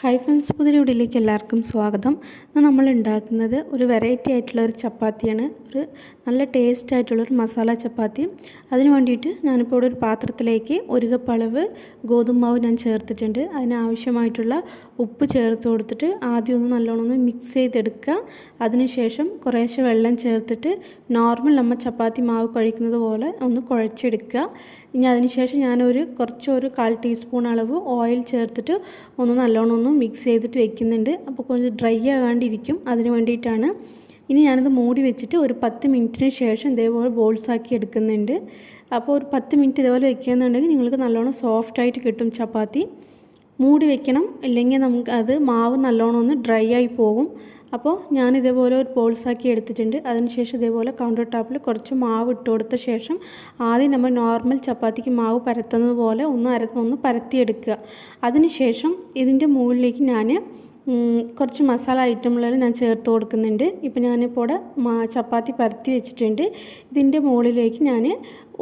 Hi friends പുതിയ വീഡിയോയിലേക്ക് എല്ലാവർക്കും സ്വാഗതം. ഇന്ന് നമ്മൾ ഉണ്ടാക്കുന്നത് ഒരു വെറൈറ്റി ആയിട്ടുള്ള ഒരു ചപ്പാത്തിയാണ്. ഒരു നല്ല ടേസ്റ്റ് ആയിട്ടുള്ള ഒരു മസാല ചപ്പാത്തി. അതിന് വേണ്ടിയിട്ട് ഞാനിപ്പോൾ ഇവിടെ ഒരു പാത്രത്തിലേക്ക് ഒരു കപ്പ് അളവ് ഗോതമ്പ് ഞാൻ ചേർത്തിട്ടുണ്ട്. അതിനാവശ്യമായിട്ടുള്ള ഉപ്പ് ചേർത്ത് കൊടുത്തിട്ട് ആദ്യം ഒന്ന് നല്ലോണം ഒന്ന് മിക്സ് ചെയ്തെടുക്കുക. അതിനുശേഷം കുറേശ്ശെ വെള്ളം ചേർത്തിട്ട് നോർമൽ നമ്മൾ ചപ്പാത്തി മാവ് കഴിക്കുന്നത് പോലെ ഒന്ന് കുഴച്ചെടുക്കുക. ഇനി അതിനുശേഷം ഞാനൊരു കുറച്ചൊരു കാൽ ടീസ്പൂൺ അളവ് ഓയിൽ ചേർത്തിട്ട് ഒന്ന് നല്ലോണം ഒന്ന് മിക്സ് ചെയ്തിട്ട് വെക്കുന്നുണ്ട്. അപ്പോൾ കുറച്ച് ഡ്രൈ ആകാണ്ടിരിക്കും. അതിന് വേണ്ടിയിട്ടാണ്. ഇനി ഞാനത് മൂടി വെച്ചിട്ട് ഒരു പത്ത് മിനിറ്റിന് ശേഷം ഇതേപോലെ ബോൾസ് ആക്കി എടുക്കുന്നുണ്ട്. അപ്പോൾ ഒരു പത്ത് മിനിറ്റ് ഇതേപോലെ വെക്കുകയെന്നുണ്ടെങ്കിൽ നിങ്ങൾക്ക് നല്ലോണം സോഫ്റ്റായിട്ട് കിട്ടും ചപ്പാത്തി. മൂടി വെക്കണം. ഇല്ലെങ്കിൽ നമുക്ക് അത് മാവ് നല്ലോണം ഒന്ന് ഡ്രൈ ആയി പോകും. അപ്പോൾ ഞാൻ ഇതേപോലെ ഒരു ബോൾസാക്കി എടുത്തിട്ടുണ്ട്. അതിനുശേഷം ഇതേപോലെ കൗണ്ടർ ടോപ്പിൽ കുറച്ച് മാവ് ഇട്ട് കൊടുത്ത ശേഷം ആദ്യം നമ്മൾ നോർമൽ ചപ്പാത്തിക്ക് മാവ് പരത്തുന്നത് പോലെ ഒന്ന് അര ഒന്ന് പരത്തിയെടുക്കുക. അതിനുശേഷം ഇതിന്റെ മുകളിലേക്ക് ഞാൻ കുറച്ച് മസാല ഐറ്റമുകളിൽ ഞാൻ ചേർത്ത് കൊടുക്കുന്നുണ്ട്. ഇപ്പോൾ ഞാനിപ്പോൾ ഇവിടെ ചപ്പാത്തി പരത്തി വെച്ചിട്ടുണ്ട്. ഇതിന്റെ മുകളിലേക്ക് ഞാൻ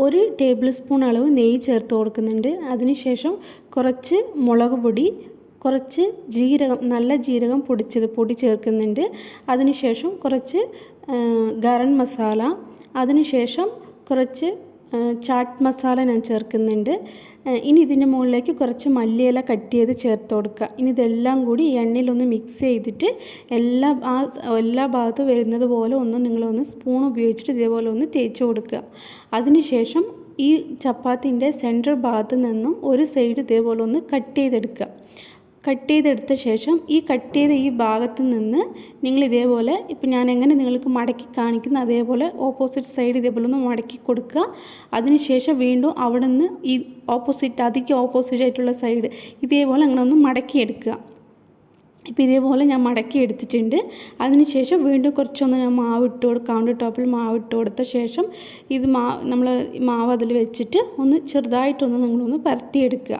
ഒരു ടേബിൾ സ്പൂൺ അളവ് നെയ്യ് ചേർത്ത് കൊടുക്കുന്നുണ്ട്. അതിനുശേഷം കുറച്ച് മുളക് പൊടി കുറച്ച് ജീരകം നല്ല ജീരകം പൊടിച്ചത് പൊടി ചേർക്കുന്നുണ്ട്. അതിനുശേഷം കുറച്ച് ഗരം മസാല. അതിനുശേഷം കുറച്ച് ചാട്ട് മസാല ഞാൻ ചേർക്കുന്നുണ്ട്. ഇനി ഇതിന്റെ മുകളിലേക്ക് കുറച്ച് മല്ലിയില കട്ട് ചെയ്ത് ചേർത്ത് കൊടുക്കുക. ഇനി ഇതെല്ലാം കൂടി എണ്ണയിലൊന്ന് മിക്സ് ചെയ്തിട്ട് എല്ലാ ആ എല്ലാ ഭാഗത്തും വരുന്നത് പോലെ ഒന്ന് നിങ്ങളൊന്ന് സ്പൂൺ ഉപയോഗിച്ചിട്ട് ഇതേപോലെ ഒന്ന് തേച്ച് കൊടുക്കുക. അതിനുശേഷം ഈ ചപ്പാത്തിന്റെ സെന്റർ ഭാഗത്ത് നിന്നും ഒരു സൈഡ് ഇതേപോലെ ഒന്ന് കട്ട് ചെയ്തെടുക്കുക. കട്ട് ചെയ്തെടുത്ത ശേഷം ഈ കട്ട് ചെയ്ത ഈ ഭാഗത്ത് നിന്ന് നിങ്ങൾ ഇതേപോലെ ഇപ്പം ഞാൻ എങ്ങനെ നിങ്ങൾക്ക് മടക്കി കാണിക്കുന്ന അതേപോലെ ഓപ്പോസിറ്റ് സൈഡ് ഇതേപോലെ ഒന്ന് മടക്കി കൊടുക്കുക. അതിനുശേഷം വീണ്ടും അവിടെ നിന്ന് ഈ ഓപ്പോസിറ്റ് അതിക്ക് ഓപ്പോസിറ്റ് ആയിട്ടുള്ള സൈഡ് ഇതേപോലെ അങ്ങനെ ഒന്ന് മടക്കി എടുക്കുക. ഇതേപോലെ ഞാൻ മടക്കി എടുത്തിട്ടുണ്ട്. അതിനുശേഷം വീണ്ടും കുറച്ചൊന്ന് ഞാൻ മാവ് ഇട്ട് കൊടുക്കുക കൗണ്ടർ ടോപ്പിൽ മാവ് ഇട്ട് കൊടുത്ത ശേഷം ഇത് മാവ് നമ്മൾ മാവ് അതിൽ വെച്ചിട്ട് ഒന്ന് ചെറുതായിട്ടൊന്ന് നിങ്ങളൊന്ന് പരത്തിയെടുക്കുക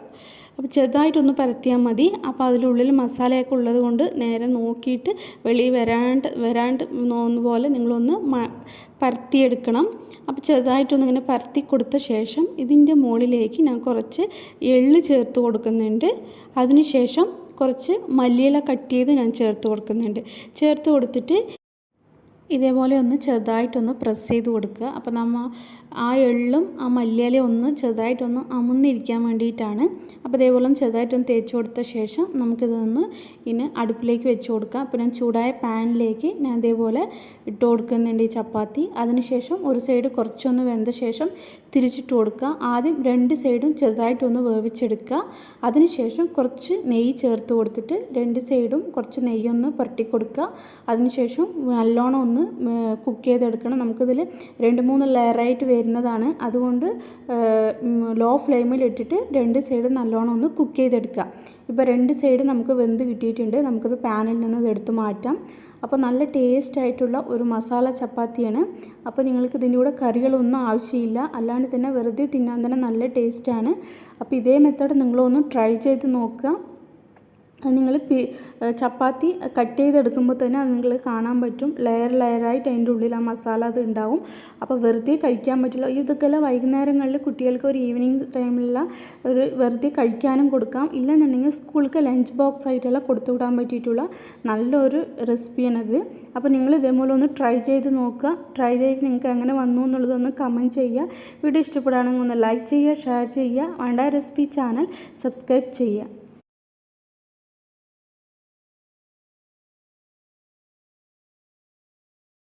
അപ്പോൾ ചെറുതായിട്ടൊന്ന് പരത്തിയാൽ മതി. അപ്പോൾ അതിലുള്ളിൽ മസാലയൊക്കെ ഉള്ളത് കൊണ്ട് നേരെ നോക്കിയിട്ട് വെളിയിൽ വരാണ്ട് വരാണ്ട് പോലെ നിങ്ങളൊന്ന് പരത്തിയെടുക്കണം. അപ്പോൾ ചെറുതായിട്ടൊന്ന് ഇങ്ങനെ പരത്തി കൊടുത്ത ശേഷം ഇതിന്റെ മുകളിലേക്ക് ഞാൻ കുറച്ച് എള്ള് ചേർത്ത് കൊടുക്കുന്നുണ്ട്. അതിനുശേഷം കുറച്ച് മല്ലിയില കട്ട് ചെയ്ത് ഞാൻ ചേർത്ത് കൊടുക്കുന്നുണ്ട്. ചേർത്ത് കൊടുത്തിട്ട് ഇതേപോലെ ഒന്ന് ചെറുതായിട്ടൊന്ന് പ്രസ് ചെയ്ത് കൊടുക്കുക. അപ്പോൾ നമ്മൾ ആ എള്ളും ആ മല്ലിയിലയും ഒന്ന് ചെറുതായിട്ടൊന്ന് അമുന്നിരിക്കാൻ വേണ്ടിയിട്ടാണ്. അപ്പോൾ ഇതേപോലെ ചെറുതായിട്ടൊന്ന് തേച്ച് കൊടുത്ത ശേഷം നമുക്കിതൊന്ന് ഇനി അടുപ്പിലേക്ക് വെച്ച് കൊടുക്കാം. അപ്പോൾ ഞാൻ ചൂടായ പാനിലേക്ക് ഞാൻ ഇതേപോലെ ഇട്ട് കൊടുക്കുന്നുണ്ട് ഈ ചപ്പാത്തി. അതിനുശേഷം ഒരു സൈഡ് കുറച്ചൊന്ന് വെന്ത ശേഷം തിരിച്ചിട്ട് കൊടുക്കുക. ആദ്യം രണ്ട് സൈഡും ചെറുതായിട്ടൊന്ന് വേവിച്ചെടുക്കുക. അതിനുശേഷം കുറച്ച് നെയ്യ് ചേർത്ത് കൊടുത്തിട്ട് രണ്ട് സൈഡും കുറച്ച് നെയ്യൊന്ന് പുരട്ടി കൊടുക്കുക. അതിനുശേഷം നല്ലോണം ഒന്ന് കുക്ക് ചെയ്തെടുക്കണം. നമുക്കിതിൽ രണ്ട് മൂന്ന് ലെയറായിട്ട് വരുന്നതാണ്. അതുകൊണ്ട് ലോ ഫ്ലെയിമിൽ ഇട്ടിട്ട് രണ്ട് സൈഡ് നല്ലോണം ഒന്ന് കുക്ക് ചെയ്തെടുക്കുക. ഇപ്പോൾ രണ്ട് സൈഡ് നമുക്ക് വെന്ത് കിട്ടിയിട്ടുണ്ട്. നമുക്കത് പാനിൽ നിന്ന് ഇതെടുത്ത് മാറ്റാം. അപ്പോൾ നല്ല ടേസ്റ്റ് ആയിട്ടുള്ള ഒരു മസാല ചപ്പാത്തിയാണ്. അപ്പോൾ നിങ്ങൾക്ക് ഇതിന്റെ കൂടെ കറികളൊന്നും ആവശ്യമില്ല. അല്ലാണ്ട് തന്നെ വെറുതെ തിന്നാൻ തന്നെ നല്ല ടേസ്റ്റാണ്. അപ്പോൾ ഇതേ മെത്തേഡ് നിങ്ങളൊന്ന് ട്രൈ ചെയ്ത് നോക്കുക. അത് നിങ്ങൾ ചപ്പാത്തി കട്ട് ചെയ്തെടുക്കുമ്പോൾ തന്നെ അത് നിങ്ങൾ കാണാൻ പറ്റും. ലെയർ ലെയറായിട്ട് അതിന്റെ ഉള്ളിൽ ആ മസാല അത് ഉണ്ടാവും. അപ്പോൾ വെറുതെ കഴിക്കാൻ പറ്റില്ല. ഇതൊക്കെല്ലാം വൈകുന്നേരങ്ങളിൽ കുട്ടികൾക്ക് ഒരു ഈവനിങ് ടൈമിലുള്ള ഒരു വെറുതെ കഴിക്കാനും കൊടുക്കാം. ഇല്ലെന്നുണ്ടെങ്കിൽ സ്കൂൾക്ക് ലഞ്ച് ബോക്സ് ആയിട്ടെല്ലാം കൊടുത്തു വിടാൻ പറ്റിയിട്ടുള്ള നല്ലൊരു റെസിപ്പിയാണത് അപ്പോൾ നിങ്ങൾ ഇതേപോലെ ഒന്ന് ട്രൈ ചെയ്ത് നോക്കുക. ട്രൈ ചെയ്ത് നിങ്ങൾക്ക് എങ്ങനെ വന്നു എന്നുള്ളതൊന്ന് കമന്റ് ചെയ്യുക. വീഡിയോ ഇഷ്ടപ്പെടുകയാണെങ്കിൽ ഒന്ന് ലൈക്ക് ചെയ്യുക ഷെയർ ചെയ്യുക. വേണ്ട റെസിപ്പി ചാനൽ സബ്സ്ക്രൈബ് ചെയ്യുക.